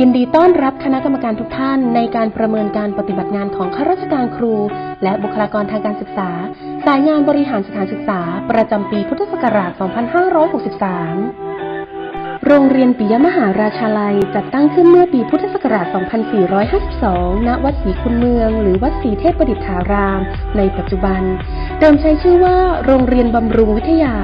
ยินดีต้อนรับคณะกรรมการทุกท่านในการประเมินการปฏิบัติงานของข้าราชการครู และบุคลากรทางการศึกษา สายงานบริหารสถานศึกษา ประจำปีพุทธศักราช 2563 โรงเรียนปิยมหาราชาลัยจัดตั้งขึ้นเมื่อปีพุทธศักราช 2452 ณ วัดศรีคุณเมือง หรือวัดศรีเทพประดิษฐาราม ในปัจจุบัน เดิมใช้ชื่อว่า โรงเรียนบำรุงวิทยา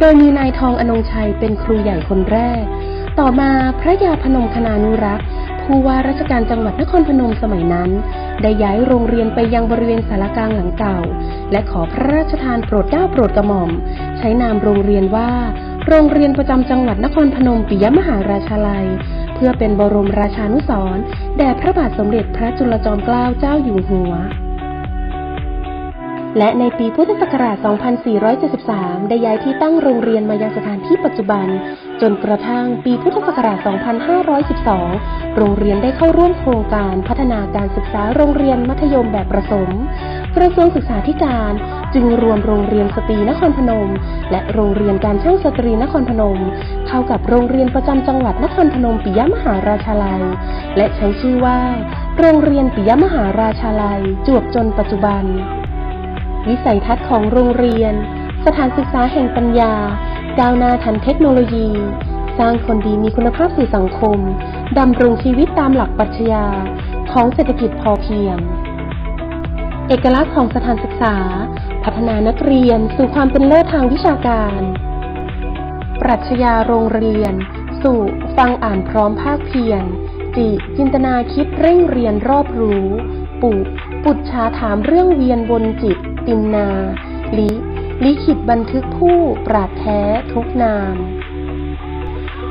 โดยมีนายทองอนงชัยเป็นครูใหญ่คนแรก ต่อมาพระยาพนมคณานุรักษ์ ผู้ว่าราชการจังหวัดนครพนมสมัยนั้น ได้ย้ายโรงเรียนไปยังบริเวณสารกลางหลังเก่า และขอพระราชทานโปรดเกล้าโปรดกระหม่อม ใช้นามโรงเรียนว่า โรงเรียนประจำจังหวัดนครพนมปิยมหาราชาลัย เพื่อเป็นบรมราชานุสรณ์แด่พระบาทสมเด็จพระจุลจอมเกล้าเจ้าอยู่หัว และในปีพุทธศักราช 2473 ได้ย้ายที่ตั้งโรงเรียนมายังสถานที่ปัจจุบัน จนกระทั่งปีพุทธศักราช 2512 โรงเรียนได้เข้าร่วมโครงการพัฒนาการศึกษาโรงเรียนมัธยมแบบประสม กระทรวงศึกษาธิการจึงรวมโรงเรียนสตรีนครพนม และโรงเรียนการช่างสตรีนครพนม เข้ากับโรงเรียนประจำจังหวัดนครพนมปิยมหาราชาลัย และใช้ชื่อว่า โรงเรียนปิยมหาราชาลัย จวบจนปัจจุบัน วิสัยทัศน์ของโรงเรียน สถานศึกษาแห่งปัญญา ก้าวหน้าทันเทคโนโลยี สร้างคนดีมีคุณภาพสู่สังคม ดำรงชีวิตตามหลักปรัชญาของเศรษฐกิจพอเพียง เอกลักษณ์ของสถานศึกษา พัฒนานักเรียนสู่ความเป็นเลิศทางวิชาการ ปรัชญาโรงเรียน สู่ฟังอ่านพร้อมภาคเพียรจิจินตนาคิดเร่งเรียนรอบรู้ ปุปุจชาถามเรื่องเวียนบนจิต ตินนา ลิลิขิตบันทึกผู้ปราดแท้ทุกนาม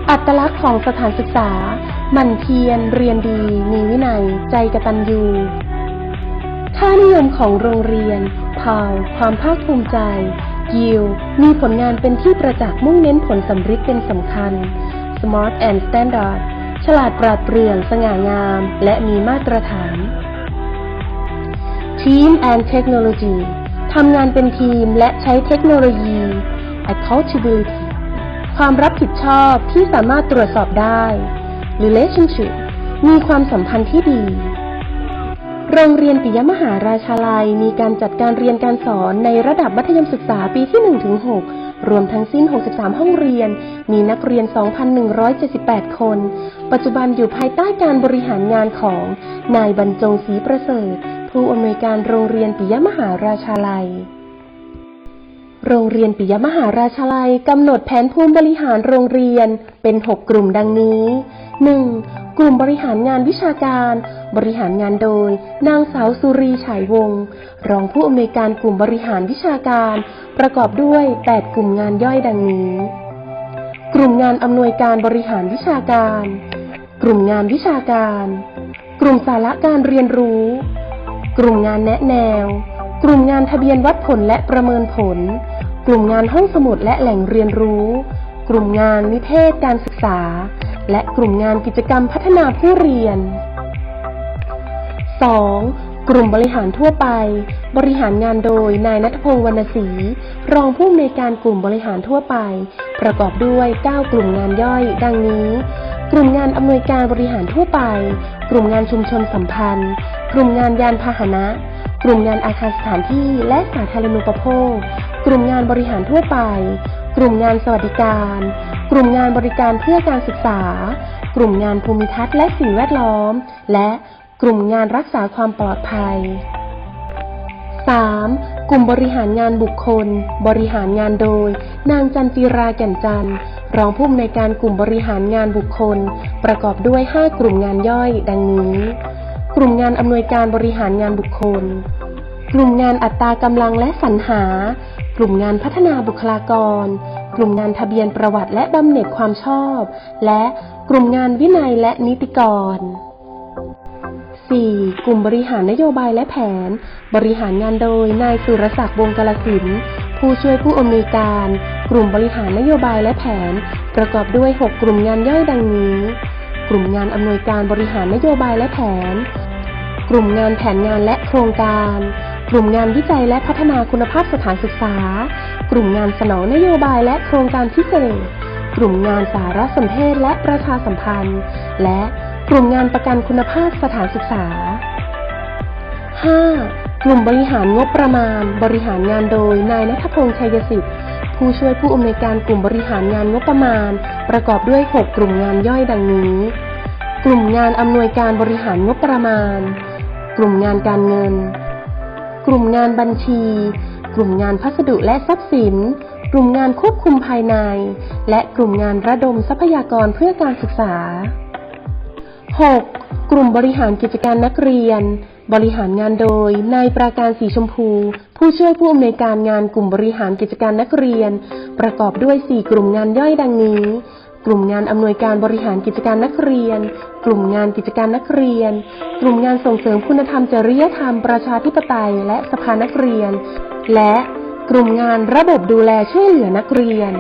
อัตลักษณ์ของสถานศึกษา มั่นเพียรเรียนดี มีวินัย ใจกระตัญญูค่านิยมของโรงเรียนพาวความภาคภูมิใจ ยิว มีผลงานเป็นที่ประจักษ์มุ่งเน้นผลสำฤทธิ์เป็นสำคัญ Smart and Standard ฉลาดปราดเปรื่อง สง่างาม และมีมาตรฐาน Team and Technology ทำงานเป็นทีมและใช้เทคโนโลยี Accountability ความรับผิดชอบที่สามารถตรวจสอบได้ Relationship มีความสัมพันธ์ที่ดี โรงเรียนปิยมหาราชาลัยมีการจัดการเรียนการสอนในระดับมัธยมศึกษาปีที่ 1-6 รวมทั้งสิ้น 63 ห้องเรียน มีนักเรียน 2,178 คน ปัจจุบันอยู่ภายใต้การบริหารงานของนายบรรจงศรีประเสริฐ ผู้อำนวยการโรงเรียนปิยมหาราชาลัย โรงเรียนปิยมหาราชาลัยกำหนดแผนภูมิบริหารโรงเรียนเป็น 6 กลุ่มดังนี้ 1. กลุ่มบริหารงานวิชาการ บริหารงานโดย นางสาวสุรีฉายวงศ์รองผู้อำนวยการกลุ่มบริหารวิชาการ ประกอบด้วย 8 กลุ่มงานย่อยดังนี้ กลุ่มงานอำนวยการบริหารวิชาการ กลุ่มงานวิชาการ กลุ่มสาระการเรียนรู้ กลุ่มงานแนะแนว กลุ่มงานทะเบียนวัดผลและประเมินผล กลุ่มงานห้องสมุดและแหล่งเรียนรู้ กลุ่มงานนิเทศการศึกษา และกลุ่มงานกิจกรรมพัฒนาผู้เรียน 2. กลุ่มบริหารทั่วไป บริหารงานโดยนายนัทพงศ์วรรณศรีรองผู้อำนวยการกลุ่มบริหารทั่วไป ประกอบด้วย 9 กลุ่มงานย่อย ดังนี้ กลุ่มงานอำนวยการบริหารทั่วไป กลุ่มงานชุมชนสัมพันธ์ กลุ่มงานยานพาหนะ กลุ่มงานอาคารสถานที่และสาธารณูปโภค กลุ่มงานบริหารทั่วไป กลุ่มงานสวัสดิการ กลุ่มงานบริการเพื่อการศึกษา กลุ่มงานภูมิทัศน์และสิ่งแวดล้อม และกลุ่มงานรักษาความปลอดภัย 3. กลุ่มบริหารงานบุคคล บริหารงานโดย นางจันจิราแก่นจันทร์รองผู้อำนวยการกลุ่มบริหารงานบุคคล ประกอบด้วย 5 กลุ่มงานย่อย ดังนี้ กลุ่มงานอำนวยการบริหารงานบุคคล กลุ่มงานอัตรากำลังและสรรหา กลุ่มงานพัฒนาบุคลากร กลุ่มงานทะเบียนประวัติและบำเหน็จความชอบ และกลุ่มงานวินัยและนิติกร 4. กลุ่มบริหารนโยบายและแผน บริหารงานโดยนายสุรศักดิ์วงศ์กลสินผู้ช่วยผู้อำนวยการ กลุ่มบริหารนโยบายและแผน ประกอบด้วย 6 กลุ่มงานย่อยดังนี้ กลุ่มงานอำนวยการบริหารนโยบายและแผน กลุ่มงานแผนงานและโครงการ กลุ่มงานวิจัยและพัฒนาคุณภาพสถานศึกษา กลุ่มงานสนองนโยบายและโครงการพิเศษ กลุ่มงานสารสนเทศและประชาสัมพันธ์ และกลุ่มงานประกันคุณภาพสถานศึกษา 5. กลุ่มบริหารงบประมาณ บริหารงานโดยนายนัทพงษ์ชัยสิทธิ์ ผู้ช่วยผู้อำนวยการกลุ่มบริหารงานงบประมาณ ประกอบด้วย 6 กลุ่มงานย่อยดังนี้ กลุ่มงานอำนวยการบริหารงบประมาณ กลุ่มงานการเงิน กลุ่มงานบัญชี กลุ่มงานพัสดุและทรัพย์สิน กลุ่มงานควบคุมภายใน และกลุ่มงานระดมทรัพยากรเพื่อการศึกษา 6. กลุ่มบริหารกิจการนักเรียน บริหารงานโดยนายปราการสีชมพู ผู้ช่วยผู้อำนวยการงานกลุ่มบริหารกิจการนักเรียน ประกอบด้วย 4 กลุ่มงานย่อยดังนี้ กลุ่มงานอำนวยการบริหารกิจการนักเรียน กลุ่มงานกิจการนักเรียน กลุ่มงานส่งเสริมคุณธรรมจริยธรรมประชาธิปไตย และสภานักเรียน และกลุ่มงานระบบดูแลช่วยเหลือนักเรียน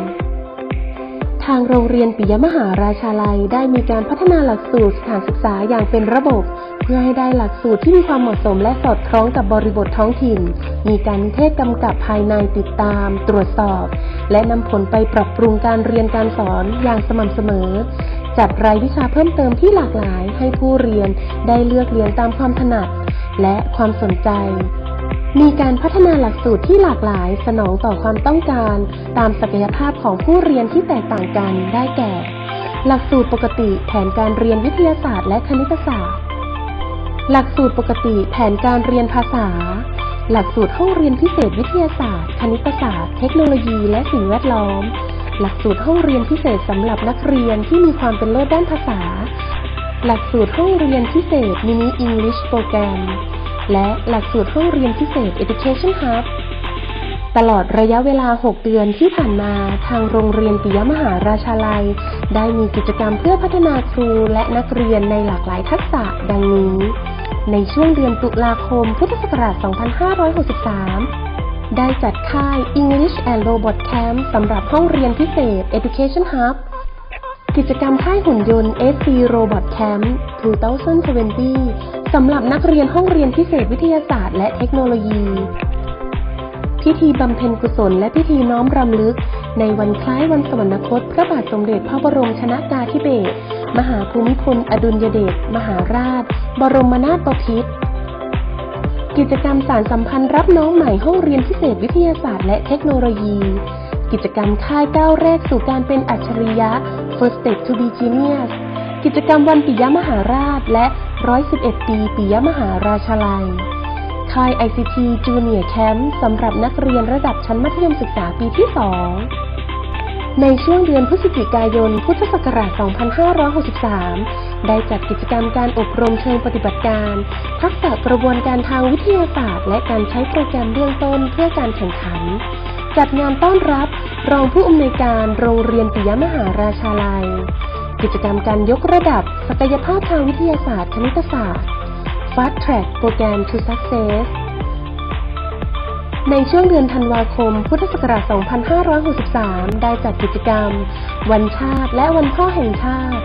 ทางโรงเรียนปิยมหาราชาลัยได้มีการพัฒนาหลักสูตรสถานศึกษาอย่างเป็นระบบ เพื่อให้ได้หลักสูตรที่มีความเหมาะสมและสอดคล้องกับบริบทท้องถิ่น มีการเทศกำกับภายในติดตาม ตรวจสอบ และนำผลไปปรับปรุงการเรียนการสอนอย่างสม่ำเสมอ จัดรายวิชาเพิ่มเติมที่หลากหลายให้ผู้เรียนได้เลือกเรียนตามความถนัด และความสนใจ มีการพัฒนาหลักสูตรที่หลากหลายสนองต่อความต้องการ ตามศักยภาพของผู้เรียนที่แตกต่างกันได้แก่ หลักสูตรปกติแผนการเรียนวิทยาศาสตร์และคณิตศาสตร์ หลักสูตรปกติแผนการเรียนภาษา หลักสูตรห้องเรียนพิเศษวิทยาศาสตร์ คณิตศาสตร์ เทคโนโลยี และสิ่งแวดล้อม หลักสูตรห้องเรียนพิเศษสำหรับนักเรียนที่มีความเป็นเลิศด้านภาษา หลักสูตรห้องเรียนพิเศษ Mini English Program และหลักสูตรห้องเรียนพิเศษ Education Hub ตลอดระยะเวลา 6 เดือนที่ผ่านมา ทางโรงเรียนปิยมหาราชาลัย ได้มีกิจกรรมเพื่อพัฒนาครูและนักเรียนในหลากหลายทักษะดังนี้ ในช่วงเดือนตุลาคมพุทธศักราช 2563 ได้จัดค่าย English and Robot Camp สำหรับห้องเรียนพิเศษ Education Hub กิจกรรมค่ายหุ่นยนต์ SC Robot Camp 2020 สำหรับนักเรียนห้องเรียนพิเศษวิทยาศาสตร์และเทคโนโลยี พิธีบำเพ็ญกุศลและพิธีน้อมรำลึก ในวันคล้ายวันสวรรคต พระบาทสมเด็จพระบรมชนากาธิเบศร มหาภูมิพลอดุลยเดชมหาราช บรมนาถบพิตรกิจกรรมสารสัมพันธ์รับน้องใหม่ห้องเรียนพิเศษวิทยาศาสตร์และเทคโนโลยี กิจกรรมค่ายก้าวแรกสู่การเป็นอัจฉริยะ First Step to be Genius กิจกรรมวันปิยมหาราชและ 111 ปีปิยมหาราชาลัย ค่าย ICT Junior Camp สำหรับนักเรียนระดับชั้นมัธยมศึกษาปีที่ 2 ในช่วงเดือนพฤศจิกายน พุทธศักราช 2563 ได้จัดกิจกรรมการอบรมเชิงปฏิบัติการ ทักษะกระบวนการทางวิทยาศาสตร์ และการใช้โปรแกรมเบื้องต้นเพื่อการแข่งขัน จัดงานต้อนรับรองผู้อำนวยการโรงเรียนปิยมหาราชาลัย กิจกรรมการยกระดับ ศักยภาพทางวิทยาศาสตร์คณิตศาสตร์ Fast Track โปรแกรม to Success ในช่วงเดือนธันวาคม พุทธศักราช 2563 ได้จัดกิจกรรม วันชาติและวันพ่อแห่งชาติ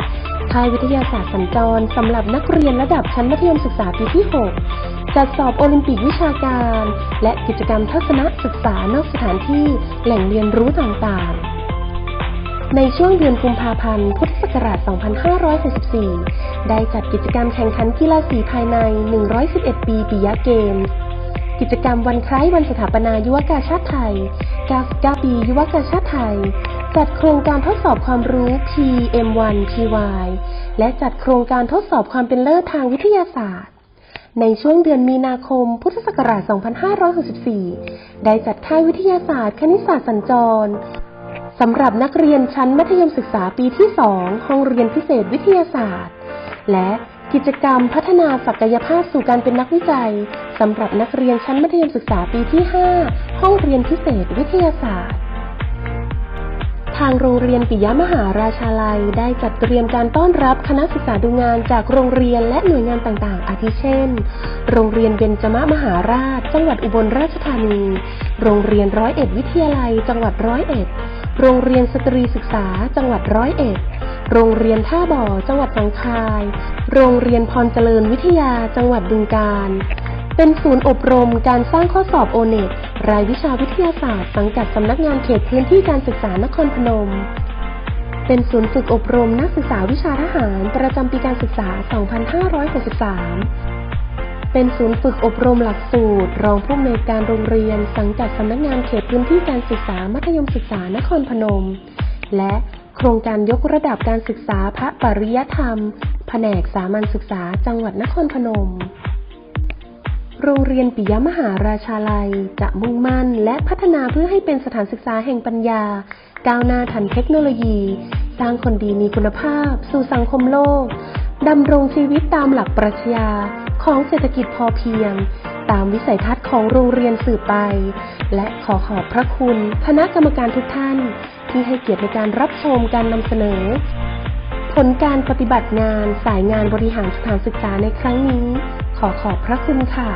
ค่ายวิทยาศาสตร์สัญจรสำหรับนักเรียนระดับชั้นมัธยมศึกษาปีที่ 6 จัดสอบโอลิมปิกวิชาการ และกิจกรรมทัศนศึกษานอกสถานที่แหล่งเรียนรู้ต่างๆในช่วงเดือนกุมภาพันธ์ พุทธศักราช 2564 ได้จัดกิจกรรมแข่งขันกีฬาสีภายใน 111 ปีปิยะเกมส์ กิจกรรมวันคล้ายวันสถาปนายุวกาชาติไทย 99 ปียุวกาชาติไทย จัดโครงการทดสอบความรู้ PM1 PY และจัดโครงการทดสอบความเป็นเลิศทางวิทยาศาสตร์ ในช่วงเดือนมีนาคม พุทธศักราช 2564 ได้จัดค่ายวิทยาศาสตร์ คณิตศาสตร์สัญจรสำหรับนักเรียนชั้นมัธยมศึกษาปีที่ 2 ห้องเรียนพิเศษวิทยาศาสตร์ และกิจกรรมพัฒนาศักยภาพสู่การเป็นนักวิจัย สำหรับนักเรียนชั้นมัธยมศึกษาปีที่ 5 ห้องเรียนพิเศษวิทยาศาสตร์ ทางโรงเรียนปิยมหาราชาลัยได้จัดเตรียมการต้อนรับคณะศึกษาดูงานจากโรงเรียนและหน่วยงานต่างๆ อาทิเช่น โรงเรียนเบญจมมหาราช จังหวัดอุบลราชธานี โรงเรียนร้อยเอ็ดวิทยาลัย จังหวัดร้อยเอ็ด โรงเรียนสตรีศึกษา จังหวัดร้อยเอ็ดโรงเรียนท่าบ่อ จังหวัดหนองคาโรงเรียนพรเจริญวิทยา จังหวัดบึงกาฬ เป็นศูนย์อบรมการสร้างข้อสอบโอเน็ตรายวิชาวิทยาศาสตร์ สังกัดสำนักงานเขตพื้นที่การศึกษานครพนมเเป็นศูนย์ฝึกอบรมนักศึกษาวิชาทหารประจำปีการศึกษา 2563เป็นศูนย์ฝึกอบรมหลักสูตร รองผู้อำนวยการโรงเรียน สังกัดสำนักงานเขตพื้นที่การศึกษามัธยมศึกษานครพนม และโครงการยกระดับการศึกษาพระปริยธรรม แผนกสามัญศึกษาจังหวัดนครพนม โรงเรียนปิยมหาราชาลัย จะมุ่งมั่นและพัฒนาเพื่อให้เป็นสถานศึกษาแห่งปัญญา ก้าวหน้าทันเทคโนโลยี สร้างคนดีมีคุณภาพ สู่สังคมโลก ดำรงชีวิตตามหลักปรัชญาของเศรษฐกิจพอเพียง ตามวิสัยทัศน์ของโรงเรียนสืบไป และขอขอบพระคุณคณะกรรมการทุกท่าน ที่ให้เกียรติในการรับชมการนำเสนอ ผลการปฏิบัติงานสายงานบริหารสถานศึกษาในครั้งนี้ขอขอบพระคุณค่ะ